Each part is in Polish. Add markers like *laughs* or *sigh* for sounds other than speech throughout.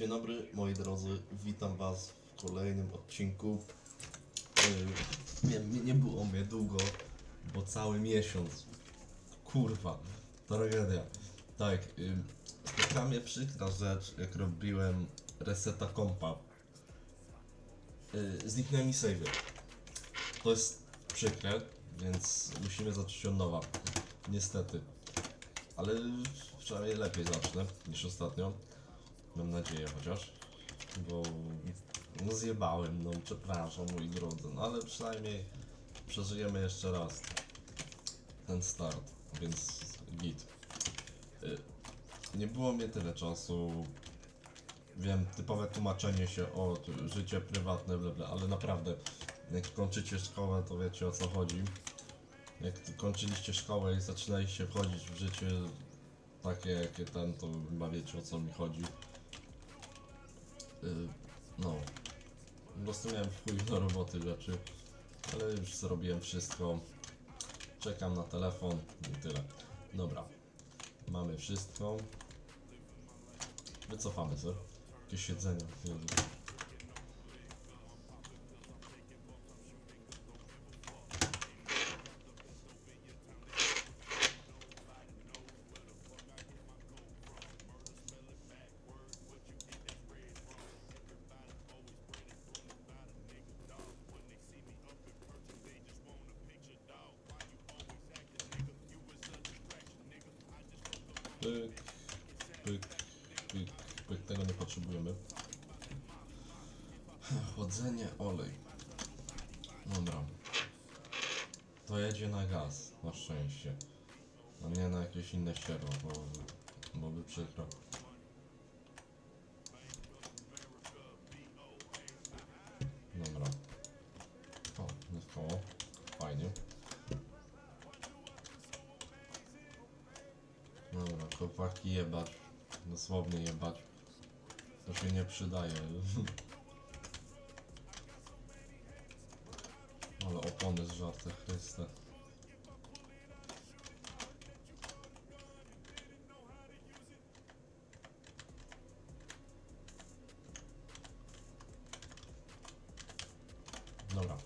Dzień dobry moi drodzy, witam was w kolejnym odcinku. Yy, nie, nie było mnie długo, bo cały miesiąc. Kurwa, tragedia. Tak, spotkała mnie przykra rzecz, jak robiłem reseta kompa. Yy, zniknęły mi savey. To jest przykre, więc musimy zacząć od nowa. Niestety. Ale przynajmniej lepiej zacznę niż ostatnio. Mam nadzieję chociaż. Bo no zjebałem, no przepraszam moi drodzy, no ale przynajmniej przeżyjemy jeszcze raz ten start, więc git. Y, Nie było mnie tyle czasu. Wiem, typowe tłumaczenie się o życie prywatne, bla, bla, ale naprawdę, jak kończycie szkołę, to wiecie o co chodzi. Jak kończyliście szkołę i zaczynaliście wchodzić w życie takie, jakie ten, to chyba wiecie o co mi chodzi. Y, no. W chuj do roboty rzeczy, ale już zrobiłem wszystko. Czekam na telefon i tyle. Dobra. Mamy wszystko. Wycofamy się. Jakieś siedzenie. Pyk, pyk, pyk, pyk. Tego nie potrzebujemy. Chłodzenie, olej. Dobra. To jedzie na gaz, na szczęście. A nie na jakieś inne ścierwo, bo byłoby przykro. Dobra. O, jest koło. Fajnie. Chłopaki jebać. Dosłownie jebać. To się nie przydaje. *laughs* Ale opony z żarty Chryste. Dobra.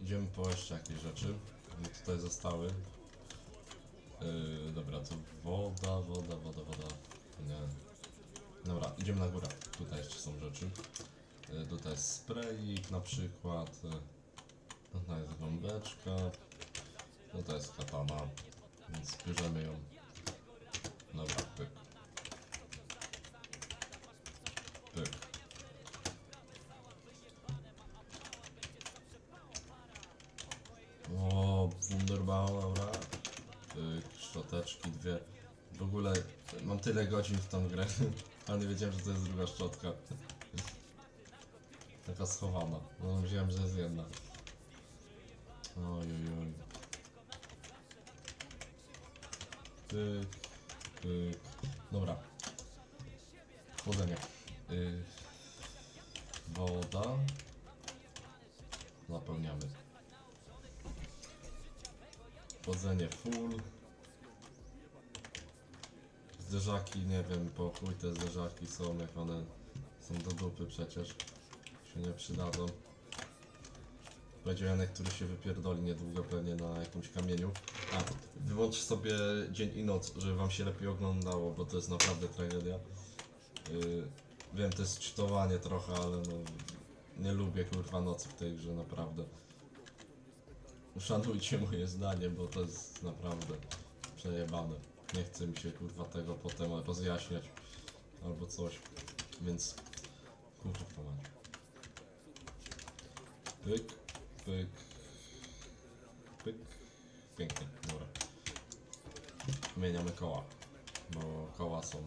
Idziemy po jeszcze jakieś rzeczy. które Tutaj zostały. Yy, dobra, to woda, woda, woda, woda. Nie. Dobra, idziemy na górę. Tutaj jeszcze są rzeczy. Yy, tutaj jest sprayik na przykład. Yy, tutaj jest gąbeczka. Tutaj jest katana. Więc bierzemy ją. Dobra, pyk. Pyk. Szczoteczki dwie. W ogóle mam tyle godzin w tą grę, *laughs* ale nie wiedziałem, że to jest druga szczotka. Taka schowana. No wziąłem, że jest jedna. Oj, oj, oj. Pyk, pyk. Dobra. Chłodzenie. Y, woda. Napełniamy. Chłodzenie full. Zderzaki, nie wiem, po chuj te zderzaki są, jak one są do dupy przecież. Się nie przydadzą. Powiedział Janek, który się wypierdoli niedługo pewnie na jakimś kamieniu. A, wyłącz sobie dzień i noc, żeby wam się lepiej oglądało, bo to jest naprawdę tragedia. Yy, wiem, to jest czytowanie trochę, ale no... Nie lubię kurwa nocy w tej grze, naprawdę. Uszanujcie moje zdanie, bo to jest naprawdę przejebane. Nie chce mi się kurwa tego potem rozjaśniać albo coś, więc kurwa mać. Pyk, pyk, pyk. Pięknie, dobra. Zmieniamy koła, bo koła są...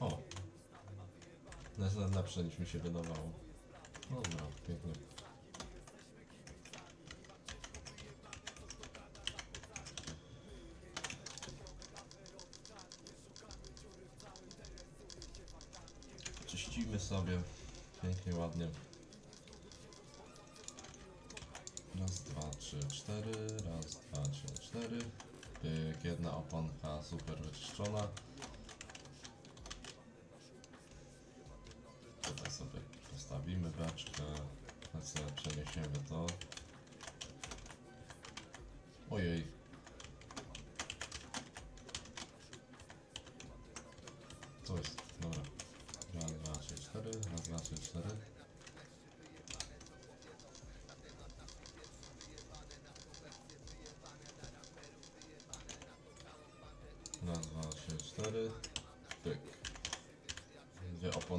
O! Jest lepsze niż mi się wydawało. Dobra, pięknie. pięknie, ładnie. Raz, dwa, trzy, cztery. Raz, dwa, trzy, cztery. Pyk, jedna oponka super wyczyszczona. Tutaj sobie postawimy beczkę. Teraz sobie przeniesiemy to. Ojej,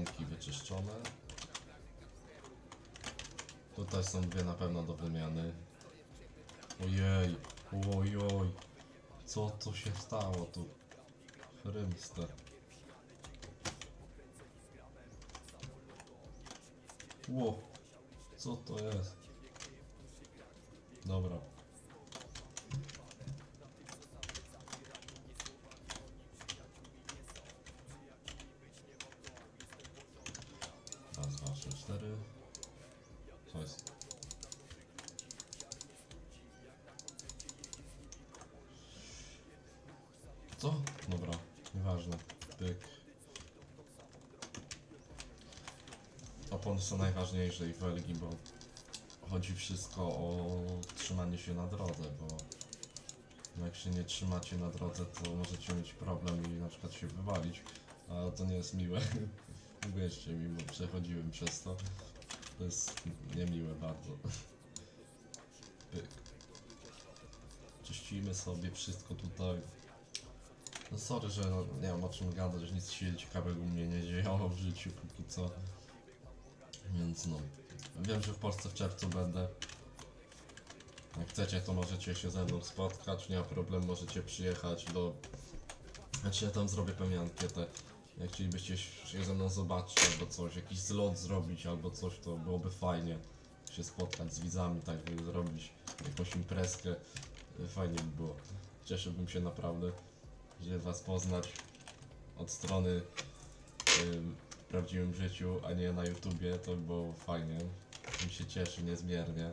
Oponki wyczyszczone. Tutaj są dwie na pewno do wymiany. Ojej, ojoj. Co to się stało tu? Chrymster. Ło, co to jest? Dobra. Co? Dobra, nieważne. Pyk. Opony są najważniejsze i felgi, bo chodzi wszystko o trzymanie się na drodze, bo jak się nie trzymacie na drodze, to możecie mieć problem i na przykład się wywalić, a to nie jest miłe. *laughs* Uwierzcie mi, bo przechodziłem przez to. To jest niemiłe bardzo. Pyk. Czyścimy sobie wszystko tutaj. No sorry, że nie mam o czym gadać, nic się ciekawego u mnie nie dzieje w życiu póki co. Więc no, wiem, że w Polsce w czerwcu będę. Jak chcecie, to możecie się ze mną spotkać, nie ma problemu, możecie przyjechać do... Znaczy ja tam zrobię pewnie ankietę. Jak chcielibyście się ze mną zobaczyć albo coś, jakiś zlot zrobić albo coś, to byłoby fajnie się spotkać z widzami, tak zrobić jakąś imprezkę. Fajnie by było. Cieszyłbym się naprawdę, że was poznać od strony w prawdziwym życiu, a nie na YouTubie, to by było fajnie. Mi się cieszy niezmiernie.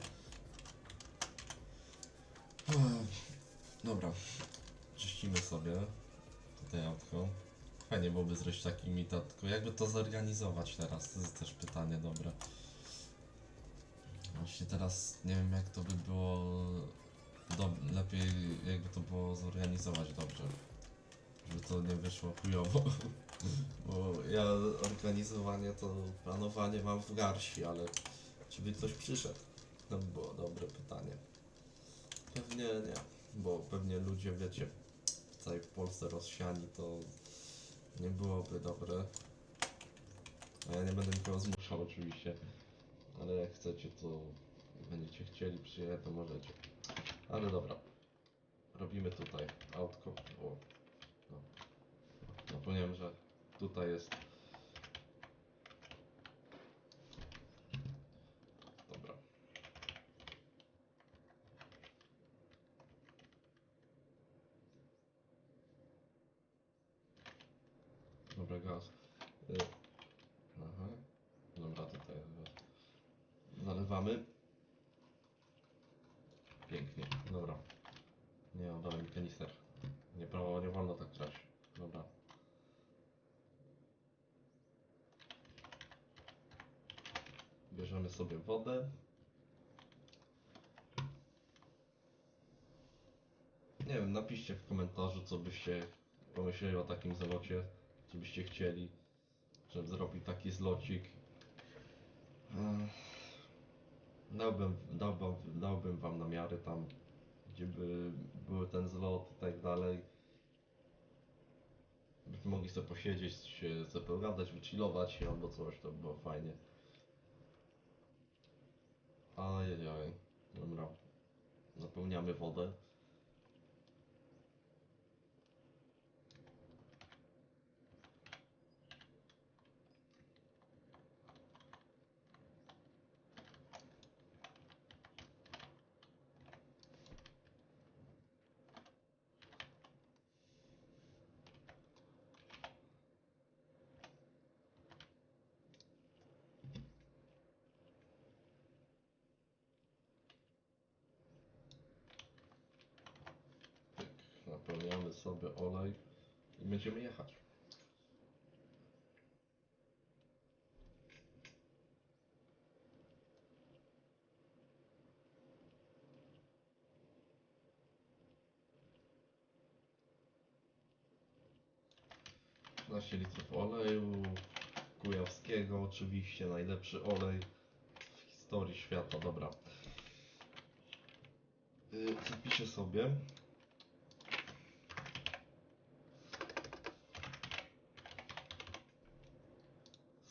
Dobra, czyścimy sobie tutaj autko. Fajnie byłoby zrobić taki meetup, tylko jakby to zorganizować teraz, to jest też pytanie dobre. Właśnie teraz nie wiem jak to by było lepiej jakby to było zorganizować dobrze. Żeby to nie wyszło chujowo. Bo ja organizowanie to planowanie mam w garści, ale czy by ktoś przyszedł? To by było dobre pytanie. Pewnie nie, bo pewnie ludzie wiecie w całej Polsce rozsiani to nie byłoby dobre. A ja nie będę nikogo zmuszał oczywiście. Ale jak chcecie to będziecie chcieli przyjechać to możecie. Ale dobra. Robimy tutaj autko. Zapomniałem, że tutaj jest. Dobra. Dobra, gaz. Y Aha. Dobra, tutaj. Zalewamy. Pięknie, dobra. Nie, oddawaj mi kanister. Nie, prawo, nie wolno tak grać. Dobra. Bierzemy sobie wodę. Nie wiem, napiszcie w komentarzu, co byście pomyśleli o takim zlocie. Co byście chcieli, żeby zrobić taki zlocik. Dałbym, dałbym, dałbym wam namiary tam, gdzie by był ten zlot i tak dalej. Byśmy mogli sobie posiedzieć, się sobie pogadać, wychillować albo coś, to by było fajnie. Ajajaj, dobra. Zapełniamy wodę. Wezmę sobie olej i będziemy jechać. Naście litrów oleju kujawskiego, oczywiście najlepszy olej w historii świata, dobra. Y, Zapiszę sobie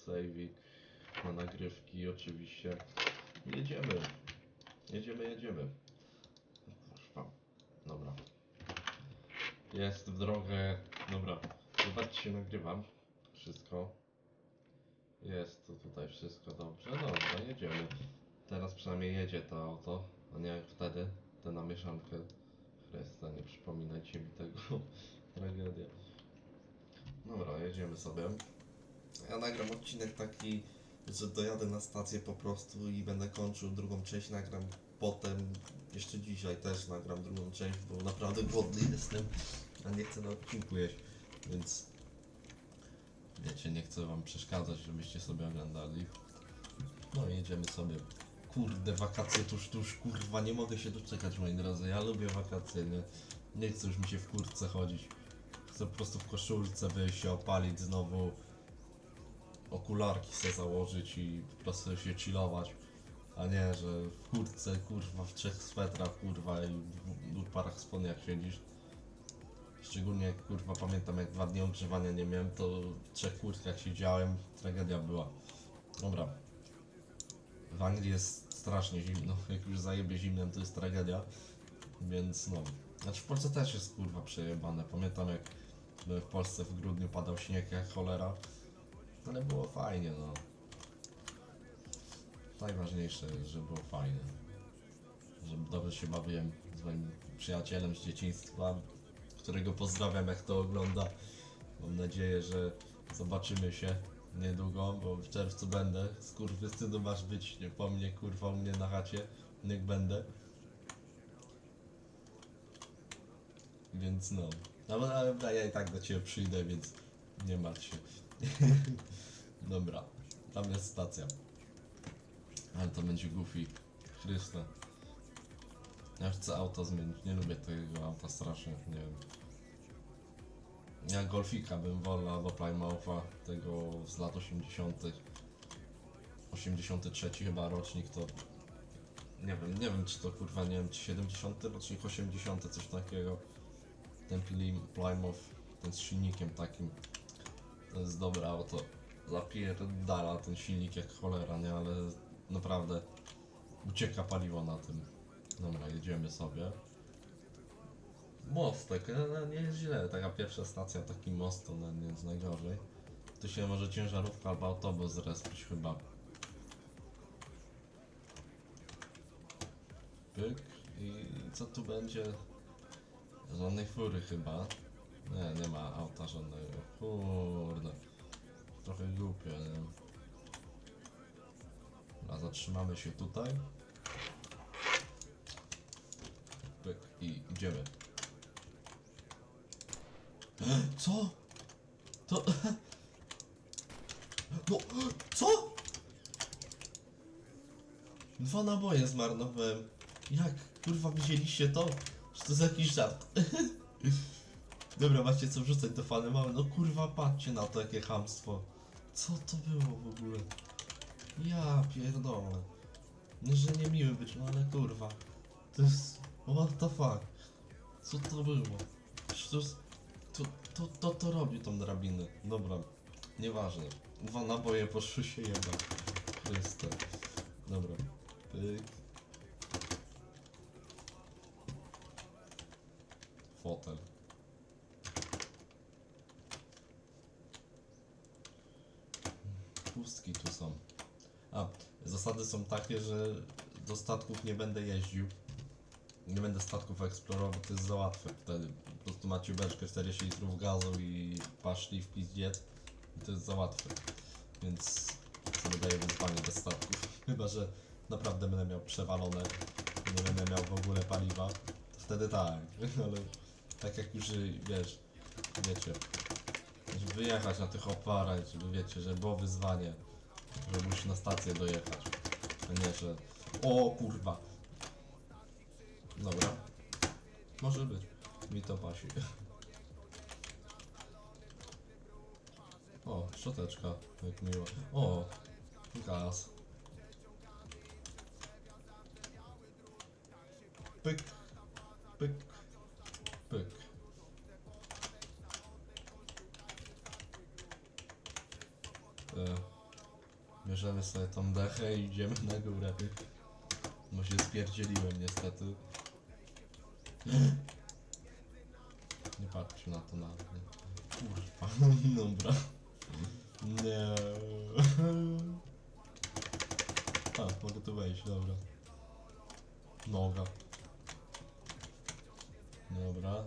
Savey na nagrywki oczywiście. Jedziemy. Jedziemy, jedziemy. Kurwa. Dobra. Jest w drogę. Dobra. Zobaczcie, nagrywam. Wszystko. Jest to tutaj wszystko dobrze. Dobra, jedziemy. Teraz przynajmniej jedzie to auto, a nie jak wtedy. Tę na mieszankę. Chrysta, nie przypominajcie mi tego. *laughs* Tragedia. Dobra, jedziemy sobie. Ja nagram odcinek taki, że dojadę na stację po prostu i będę kończył drugą część, nagram potem, jeszcze dzisiaj też nagram drugą część, bo naprawdę głodny jestem, a nie chcę na odcinku jeść, więc wiecie, nie chcę wam przeszkadzać, żebyście sobie oglądali. No i jedziemy sobie. Kurde, wakacje tuż, tuż, kurwa, nie mogę się doczekać, moi drodzy, ja lubię wakacje, nie? Nie chcę już mi się w kurtce chodzić. Chcę po prostu w koszulce wyjść się opalić znowu, okularki se założyć i po prostu się chillować. A nie, że w kurtce, kurwa, w trzech swetrach, kurwa i w dwóch parach spodniach siedzisz. Szczególnie, kurwa, pamiętam jak dwa dni ogrzewania nie miałem, to w trzech kurtkach siedziałem, tragedia była. Dobra. W Anglii jest strasznie zimno, *laughs* jak już zajebie zimnem, to jest tragedia. Więc no. Znaczy w Polsce też jest kurwa przejebane. Pamiętam jak w Polsce w grudniu padał śnieg jak cholera. Ale było fajnie, no. Najważniejsze, że było fajnie. Że dobrze się bawiłem z moim przyjacielem z dzieciństwa, którego pozdrawiam jak to ogląda. Mam nadzieję, że zobaczymy się niedługo, bo w czerwcu będę. Skurwysynu masz być nie po mnie, kurwa, u mnie na chacie. Niech będę. Więc no. No ale ja i tak do ciebie przyjdę, więc nie martw się. *laughs* Dobra, tam jest stacja. Ale to będzie goofy. Chryste. Ja chcę auto zmienić, nie lubię tego auta strasznie, nie wiem. Ja Golfika bym wolał albo Plymoutha, tego z lat 80. 83 chyba rocznik to... Nie wiem, nie wiem czy to kurwa, nie wiem czy 70 rocznik, 80 coś takiego. Ten Plymouth, ten z silnikiem takim. To jest dobre auto. Zapierdala ten silnik jak cholera, nie? Ale naprawdę ucieka paliwo na tym. Dobra, jedziemy sobie. Mostek, no, no, nie jest źle. Taka pierwsza stacja, taki most, to no, nie jest najgorzej. Tu się może ciężarówka albo autobus zrespić chyba. Pyk. I co tu będzie? Żadnej fury chyba. Nie, nie ma auta żadnego. Kurde. Trochę głupio, nie? A zatrzymamy się tutaj. Pyk i idziemy. Co? To... *gasps* No, co? Dwa naboje zmarnowałem. Jak? Kurwa, widzieliście to? Czy to jest jakiś żart? *laughs* Dobra, macie co wrzucać do fany małe. No kurwa, patrzcie na to, jakie chamstwo. Co to było w ogóle? Ja pierdolę. No, że nie miły być, no ale kurwa. To jest... What the fuck? Co to było? To. To, to, to, to robi tą drabinę. Dobra, nieważne. Dwa naboje poszły się jebać. Chryste. Dobra. Pyk. Fotel. Tu są. A, zasady są takie, że do statków nie będę jeździł. Nie będę statków eksplorował, to jest za łatwe wtedy. Po prostu macie beczkę 40 litrów gazu i paszli w pizdziec. To jest za łatwe. Więc sobie daję wyzwanie bez statków. *laughs* Chyba, że naprawdę będę miał przewalone, nie będę miał w ogóle paliwa. Wtedy tak, *laughs* ale tak jak już wiesz, wiecie, żeby wyjechać na tych oparach, żeby wiecie, że było wyzwanie, że musisz na stację dojechać. A nie, że o kurwa. Dobra. Może być. Mi to pasi. O, szczoteczka, jak miło. O, gaz. Pyk, pyk, pyk. Bierzemy sobie tą dechę i idziemy na górę. Bo się spierdzieliłem niestety. Nie patrzcie na to na mnie. Kurwa, *laughs* dobra. Nie. A, mogę tu wejść, dobra. Noga. Dobra.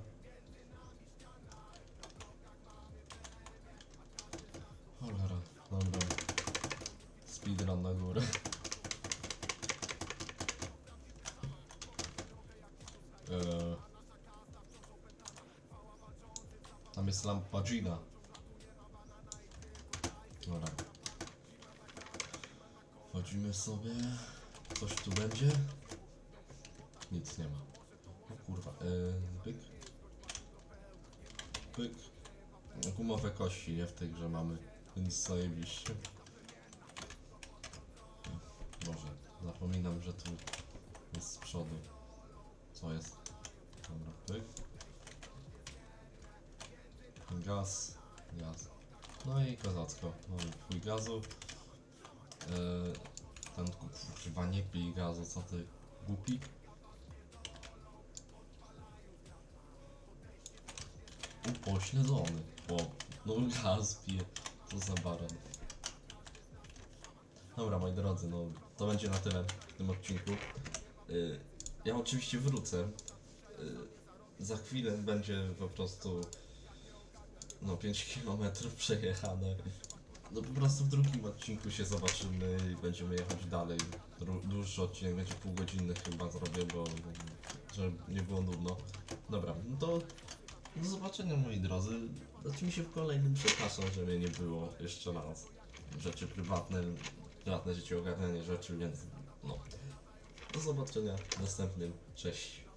Jest lampa Gina. Dobra. Wchodzimy sobie. Coś tu będzie? Nic nie ma. O kurwa. Yy, pyk. Pyk. Gumowe kości, nie w tej grze mamy. Więc zajebiście. Boże, zapominam, że tu jest z przodu. Co jest? Dobra, pyk. Gaz, gaz. No i kozacko. Mamy twój gazu. Eee, ten kurwa nie pij gazu, co ty głupi? Upośledzony. O, no gaz pije. Co za baran. Dobra, moi drodzy, no to będzie na tyle w tym odcinku. Yy, ja oczywiście wrócę. Yy, za chwilę będzie po prostu no 5 km przejechane. No po prostu w drugim odcinku się zobaczymy i będziemy jechać dalej. Dru- Dłuższy odcinek będzie półgodzinny chyba zrobię, bo żeby nie było nudno. Dobra, no to do zobaczenia moi drodzy. Oczywiście w kolejnym przepraszam, że mnie nie było jeszcze raz. Rzeczy prywatne, prywatne życie, ogarnianie rzeczy, więc no. Do zobaczenia w następnym. Cześć.